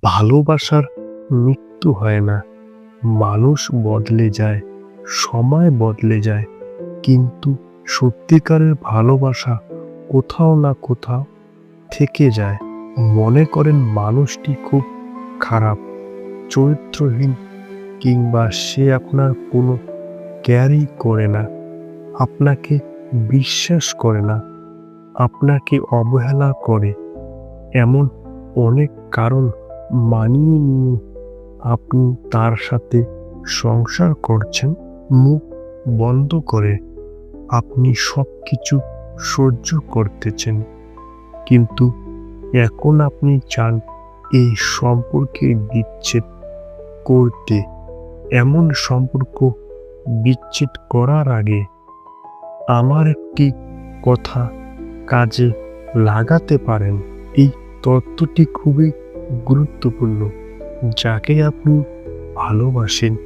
ভালোবাসার মৃত্যু হয় না। মানুষ বদলে যায়, সময় বদলে যায়, কিন্তু সত্যিকারের ভালোবাসা কোথাও না কোথাও থেকে যায়। মনে করেন মানুষটি খুব খারাপ, চরিত্রহীন, কিংবা সে আপনার কোনো ক্যারি করে না, আপনাকে বিশ্বাস করে না, আপনাকে অবহেলা করে। এমন অনেক কারণ মানিয়ে নিয়ে আপনি তার সাথে সংসার করছেন, মুখ বন্ধ করে আপনি সব কিছু সহ্য করতেছেন। কিন্তু এখন আপনি চান এই সম্পর্কে বিচ্ছেদ করতে। এমন সম্পর্ক বিচ্ছেদ করার আগে আমার একটি কথা কাজে লাগাতে পারেন। এই তত্ত্বটি খুবই গুরুত্বপূর্ণ। যাকে আপনি ভালোবাসেন,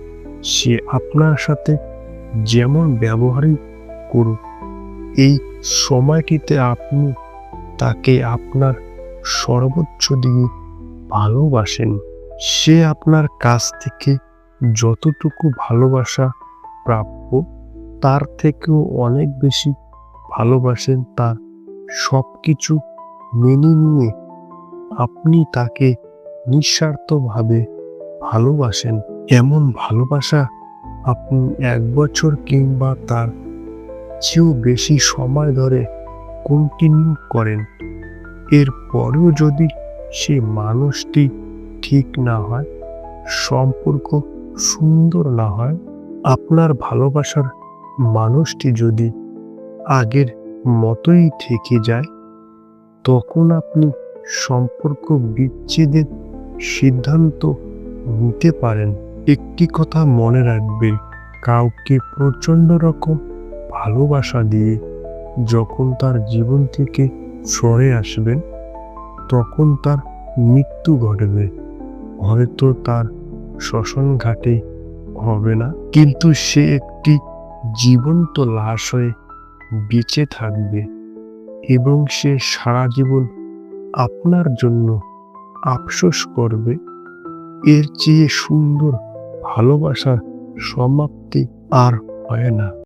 সে আপনার সাথে যেমন ব্যবহারই করুক, এই সময়টিতে আপনি তাকে আপনার সর্বোচ্চ দিয়ে ভালোবাসেন। সে আপনার কাছ থেকে যতটুকু ভালোবাসা প্রাপ্য, তার থেকেও অনেক বেশি ভালোবাসেন তার সব কিছু মেনে নিয়ে আপনি তাকে নিঃস্বার্থভাবে ভালোবাসেন। এমন ভালোবাসা আপনি এক বছর কিংবা তার চেয়েও বেশি সময় ধরে কন্টিনিউ করেন। এর পরেও যদি সে মানুষটি ঠিক না হয়, সম্পর্ক সুন্দর না হয়, আপনার ভালোবাসার মানুষটি যদি আগের মতোই থেকে যায়, তখন আপনি সম্পর্ক বিচ্ছেদের সিদ্ধান্ত নিতে পারেন। একটি কথা মনে রাখবেন কাউকে প্রচণ্ড রকম ভালোবাসা দিয়ে যখন তার জীবন থেকে সরে আসবেন, তখন তার মৃত্যু ঘটবে। হয়তো তার শ্মশান ঘাটে হবে না। কিন্তু সে একটি জীবন্ত লাশ হয়ে বেঁচে থাকবে এবং সে সারা জীবন আপনার জন্য আফসোস করবে। এর চেয়ে সুন্দর ভালোবাসার সমাপ্তি আর হয় না।